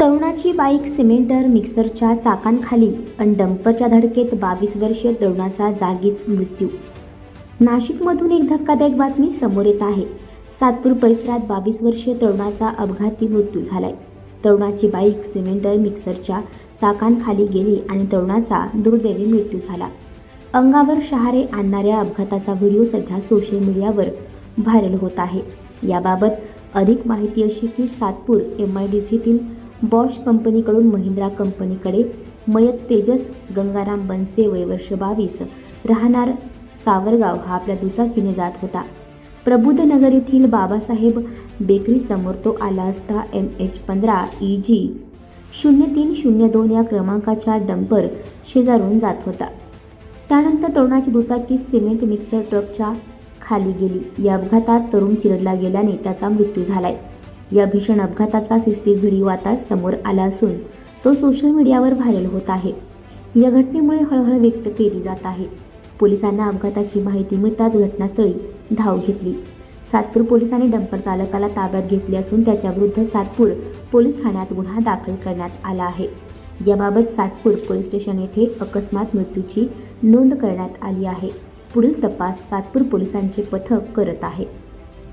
तरुणाची बाईक सिमेंटर मिक्सरच्या चाकांखाली आणि डंपरच्या धडकेत बावीस वर्षीय तरुणाचा जागीच मृत्यू. नाशिकमधून एक धक्कादायक बातमी समोर येत आहे. सातपूर परिसरात बावीस वर्षीय तरुणाचा अपघाती मृत्यू झालाय. तरुणाची बाईक सिमेंटर मिक्सरच्या चाकांखाली गेली आणि तरुणाचा दुर्दैवी मृत्यू झाला. अंगावर शहारे आणणाऱ्या अपघाताचा व्हिडिओ सध्या सोशल मीडियावर व्हायरल होत आहे. याबाबत अधिक माहिती अशी की सातपूर एम आय डी सीतील बॉश कंपनीकडून महिंद्रा कंपनीकडे मयत तेजस गंगाराम बनसे वय वर्ष बावीस राहणार सावरगाव हा आपल्या दुचाकीने जात होता. प्रबुद्धनगर येथील बाबासाहेब बेकरी समोर तो आला असता एम एच पंधरा ई जी शून्य तीन शून्य दोन या क्रमांकाच्या डंपर शेजारून जात होता. त्यानंतर तरुणाची दुचाकी सिमेंट मिक्सर ट्रकच्या खाली गेली. या अपघातात तरुण चिरडला गेल्याने त्याचा मृत्यू झालाय. या भीषण अपघाताचा सीसीटीव्ही व्हिडिओ आता समोर आला असून तो सोशल मीडियावर व्हायरल होत आहे. या घटनेमुळे हळहळ व्यक्त केली जात आहे. पोलिसांना अपघाताची माहिती मिळताच घटनास्थळी धाव घेतली. सातपूर पोलिसांनी डंपर चालकाला ताब्यात घेतले असून त्याच्याविरुद्ध सातपूर पोलीस ठाण्यात गुन्हा दाखल करण्यात आला आहे. याबाबत सातपूर पोलीस स्टेशन येथे अकस्मात मृत्यूची नोंद करण्यात आली आहे. पुढील तपास सातपूर पोलिसांचे पथक करत आहे.